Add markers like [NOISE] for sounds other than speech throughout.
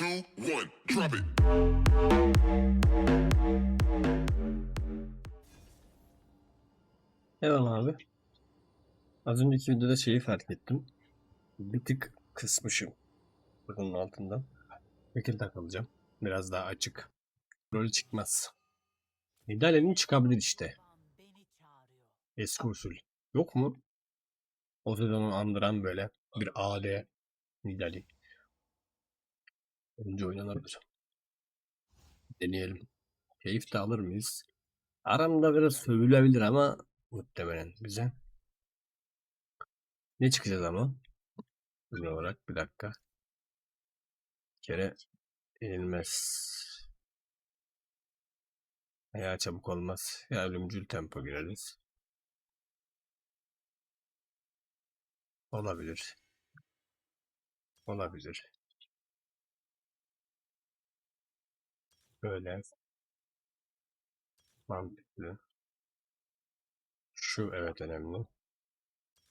two, one, drop it. Eyvallah abi. Az önceki videoda şeyi fark ettim. Bir tık kısmışım. Bunun altından. Şekil takılacağım. Biraz daha açık. Rolü çıkmaz. Nidalee'nin çıkabilir işte. Eski usul. Yok mu? O sezonu andıran böyle bir AD Nidali. Önce oynanabilir. Deneyelim. Keyif de alır mıyız? Aramda biraz sövülebilir ama muhtemelen bize. Ne çıkacağız ama? Ürün olarak bir dakika. Bir kere yenilmez. Ya çabuk olmaz. Ya ölümcül tempo gireriz. Olabilir. Olabilir. Böyle. Mantıklı. Şu evet önemli.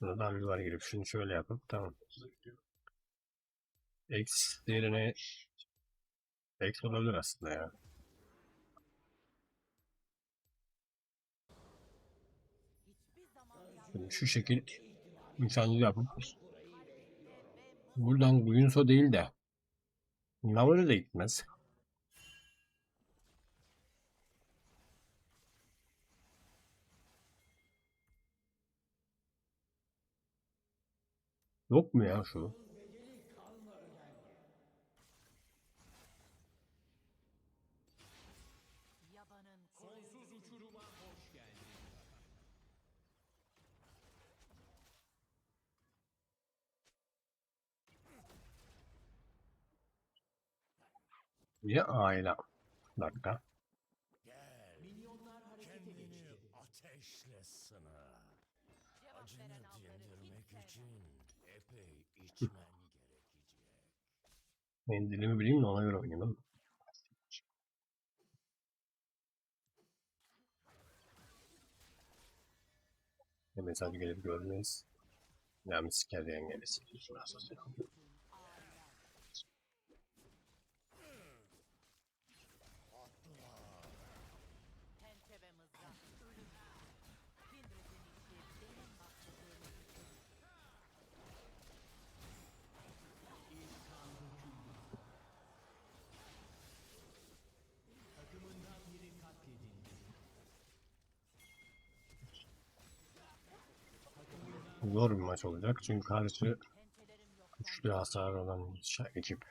Buradan bir var girip şunu şöyle yapıp tamam. X değerine X olabilir aslında ya. Şu şekil nişancı yapıp buradan Guinsoo değil de Navarre de gitmez. Yok mu ya şu? Ya aile. Bir dakika. Kendini ateşle sına. Acını dindirmek için epey içmen gerekecek. Mendilimi bileyim de ona göre oynayayım. Ne mesaj gelir görmeyiz. Ya misker diyen gelirsin. Pençe Zor bir maç olacak çünkü karşı güçlü hasar olan şa- ekip.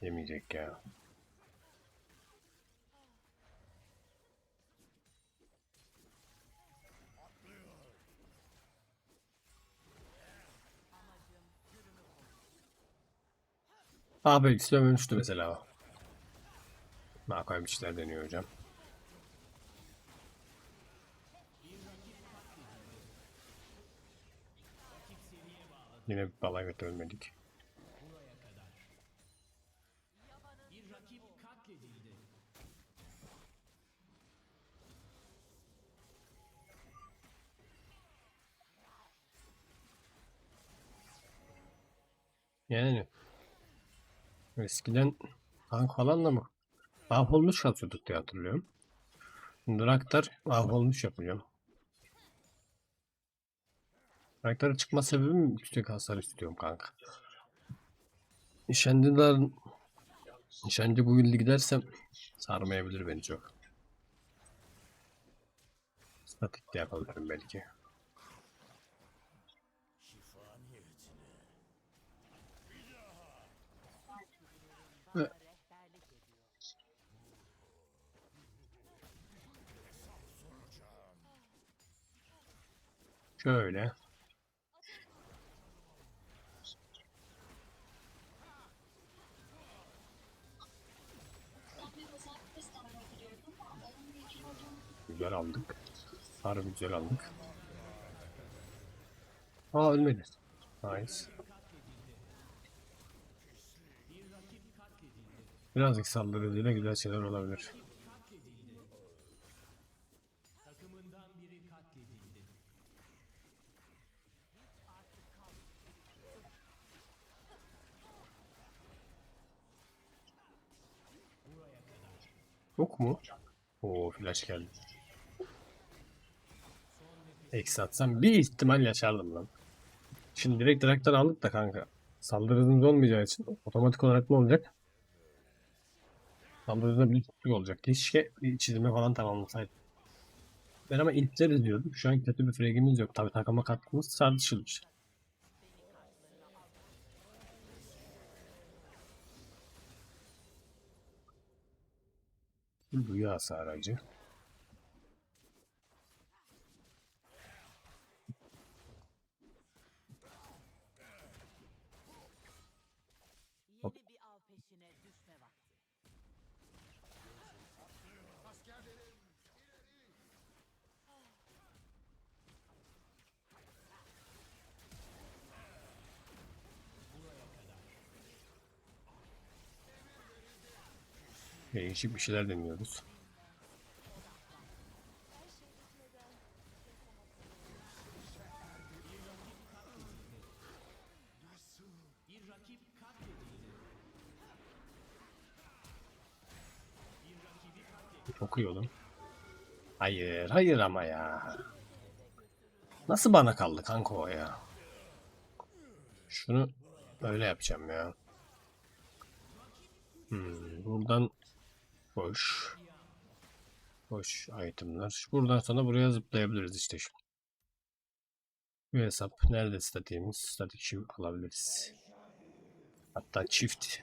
Yemeyecek ya. Abi ikisi dönmüştü mesela. Nakay bir şeyler deniyor hocam. Yine bir bala götürmedik. Yani eskiden tank falan da mı mahvolmuş katıyorduk diye hatırlıyorum. Draktar mahvolmuş yapacağım. Draktar'a çıkma sebebim yüksek hasar istiyorum kanka. Nişancılar Nişancı bu yılda gidersem sarmayabilir beni çok. Statik de yapabilirim belki. Şöyle. Güzel aldık. Harbi güzel aldık. Aa ölmedi. Nice. Birazcık saldırıcıyla güzel şeyler olabilir. Yok mu? Oo flash geldi. Eksi atsam bir ihtimal yaşardım lan. Şimdi direkt direkten aldık da kanka. Saldırınız olmayacağı için otomatik olarak ne olacak? Saldırı hızında bir küçük olacak. Keşke bir çizime falan tamamlasaydım. Ben ama ilkler izliyordum. Şu an kötü bir fragimiz yok. Tabi takıma katkımız tartışılır. Duyu hasar acı. Değişik bir şeyler deniyoruz. Oğlum. Hayır, hayır ama ya. Nasıl bana kaldı kanka o ya? Şunu böyle yapacağım ya. Hmm, buradan boş. Boş itemler. Buradan sonra buraya zıplayabiliriz işte şu. Bu hesap nerede statiğimiz? Statik alabiliriz. Hatta çift.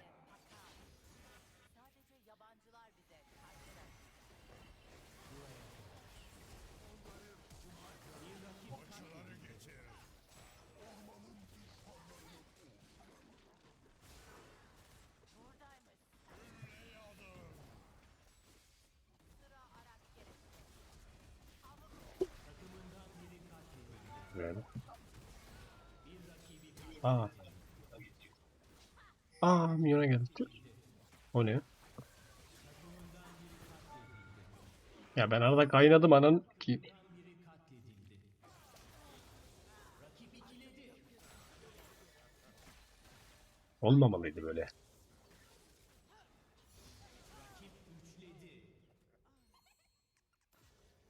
Aa. Aa milyona geldi. O ne? Ya ben arada kaynadım anan ki. Olmamalıydı böyle.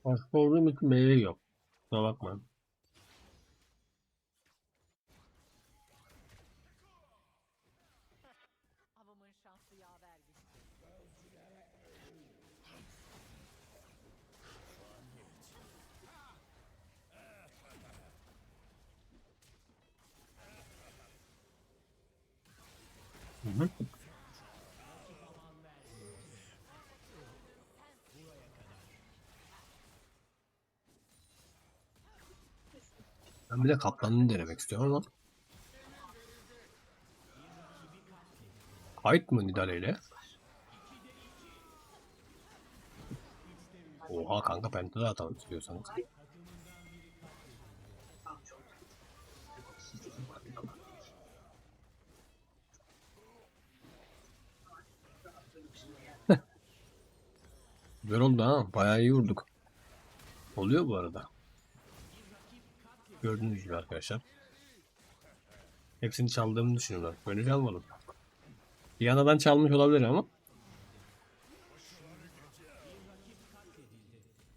Hasta olduğum için meyve yok. Kusura bakma. Hı. Ben bir de kaplanını denemek istiyorum ama. Kayıt mı Nidale ile? Oha kanka penta da atalım istiyorsanız. Güzel oldu ha. Bayağı iyi vurduk. Oluyor bu arada. Gördüğünüz gibi arkadaşlar. Hepsini çaldığımı düşünüyorlar. Böyle çalmadım. Diana'dan çalmış olabilir ama.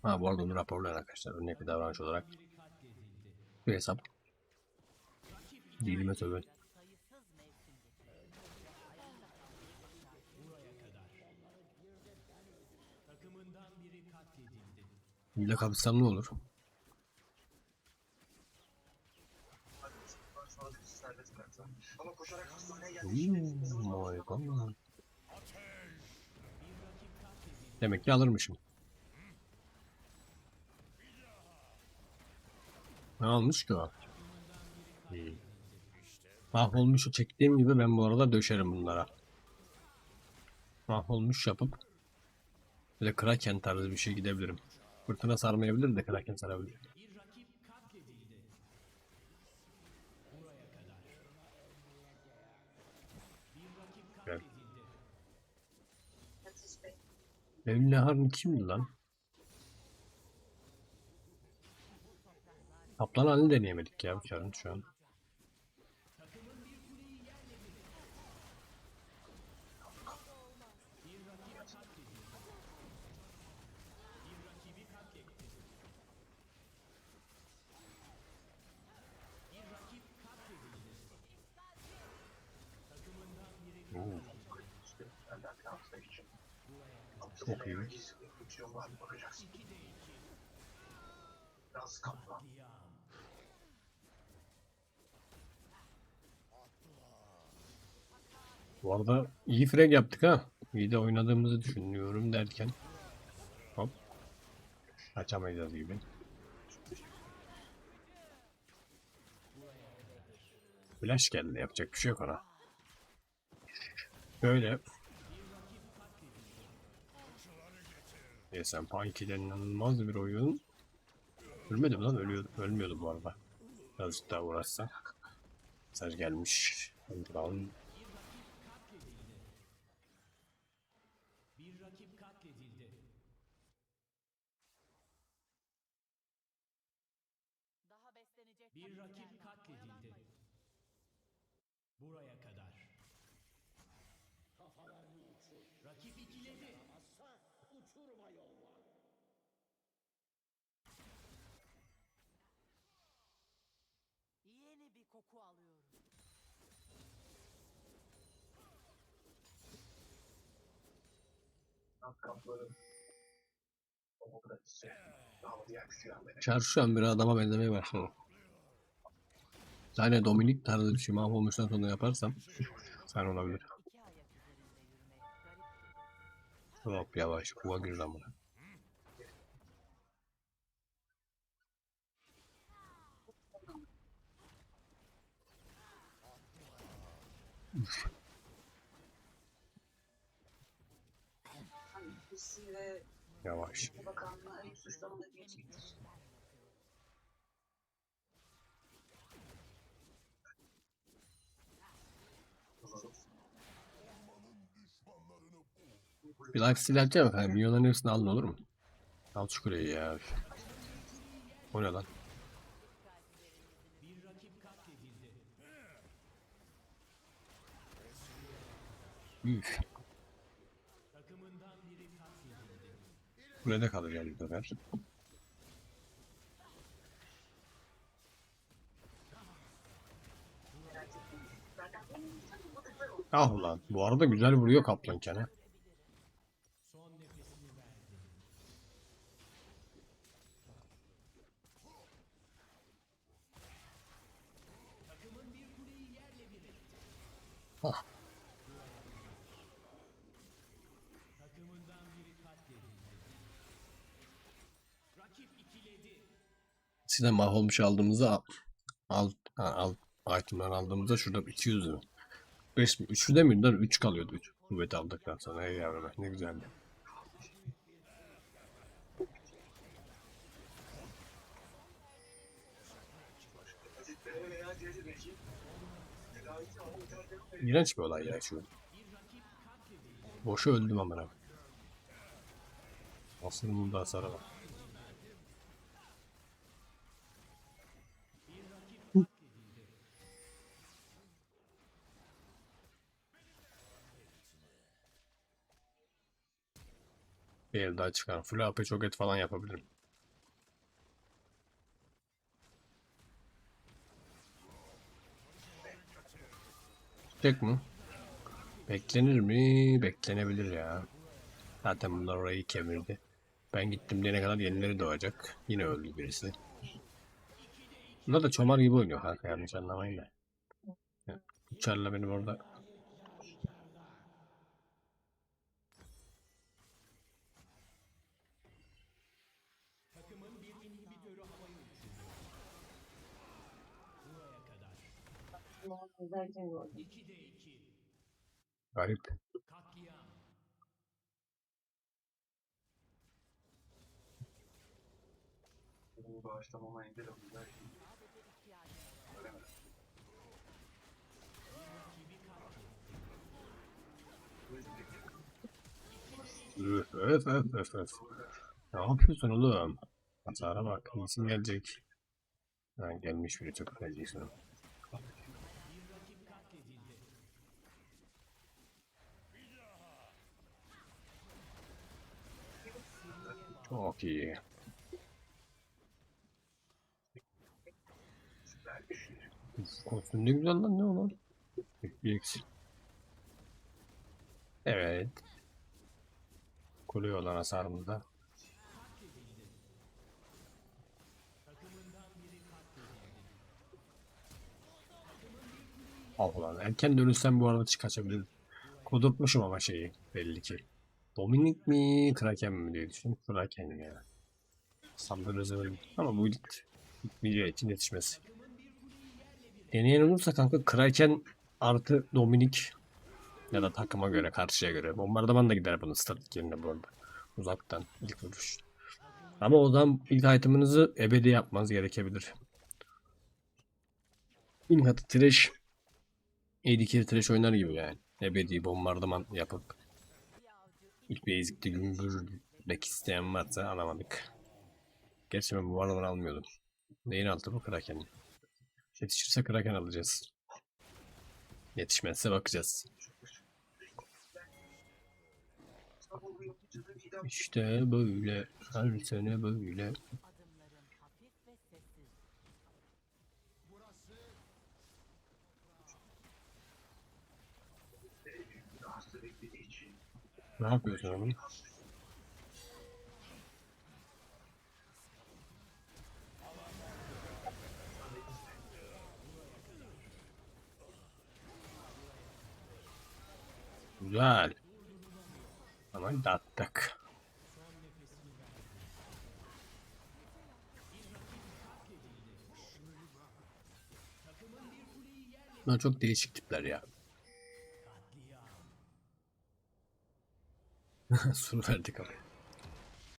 Ha bu arada onu raporlayın arkadaşlar. Örnek bir davranış olarak. Bir hesap. Dilime tövbe. Hile kapısam ne olur? Demek ki alırmışım. Ne almış ki o? Hmm. Mahvolmuşu çektiğim gibi ben bu arada döşerim bunlara. Mahvolmuş yapıp de Kraken tarzı bir şey gidebilirim. Fırtına sarmayabilir de Kraken sarabilir. Gel. Evli kimdi lan? Kaplan halini deneyemedik ya bu çarın şu an. Çok iyi. Bu arada iyi frag yaptık ha. İyi de oynadığımızı düşünüyorum derken. Hop. Açamayacağız gibi. Flash geldi yapacak bir şey yok ona. Böyle. Neyse Punky'den inanılmaz bir oyun. Ölmedim lan ölüyordu. Ölmüyordu bu arada. Birazcık daha uğraşsa. Mesaj gelmiş. Brown Bir rakip katledildi. Daha beslenecek Bir rakip katledildi. Buraya kadar. Rakip ikiledi. Koku alıyorum. Çarşı şu an bir adama benzemeye başladı. Yani Dominik tarzı bir şey mahvolmuştan sonra yaparsam sen olabilir. Hop yavaş kuva gir lan buna. Yavaş. Bir steal yapacağım efendim. Milyonların hepsini alın olur mu? Al şu kuleyi ya. O ne lan? Bir rakip katledildi. Üf. Kulede kalacağım bu sefer. Ah ulan. Bu arada güzel vuruyor kaplan kene. Son Eskiden mahvolmuş aldığımızda al, al, al aldığımızda şurada 200 lira. 5 mi? 3'ü de mi? 3 kalıyordu. 3. Kuvvet aldıktan sonra. Ey yavrum ne güzeldi. İğrenç bir olay ya şu. Boşa öldüm amına. Aslında bunda hasara var. Bir el daha çıkar. Full AP çok et falan yapabilirim. Tek mi? Beklenir mi? Beklenebilir ya. Zaten bunlar orayı kemirdi. Ben gittim diyene kadar yenileri doğacak. Yine öldü birisi. Bunlar da çomar gibi oynuyor kanka yanlış anlamayın da. Uçarla benim orada 2'de 2. garip. Bu bağışlamama engel ihtiyacım var. Öf öf öf öf öf. Ne yapıyorsun oğlum? Hasara bak. İyisin gelecek. Ha, gelmiş biri çok geleceksin. Bir rakip katledildi. Çok iyi. Ne güzel lan ne o lan? Bir eksik. Evet. Kuleye olan hasarımızda. Ah ulan erken dönülsem bu arada kaçabilirim. Kudurtmuşum ama şeyi belli ki. Dominik mi Kraken mi diye düşündüm. Kraken ya. Sandırızı ama bu ilk video için yetişmesi. Deneyen olursa kanka Kraken artı Dominik ya da takıma göre karşıya göre. Bombardıman da gider bunun statik yerine bu arada. Uzaktan ilk vuruş. Ama o zaman ilk item'ınızı ebedi yapmanız gerekebilir. İlk atı trash AD carry trash oynar gibi yani. Ebedi bombardıman yapıp ilk ezikte gümbürmek isteyen varsa alamadık. Gerçi ben bu aralar almıyordum. Neyin altı bu Kraken? Yetişirse Kraken alacağız. Yetişmezse bakacağız. İşte böyle. Her sene böyle. Ne yapıyorsun oğlum? Güzel. Ama dağıttık. Bunlar çok değişik tipler ya. [LAUGHS] そのなんていか、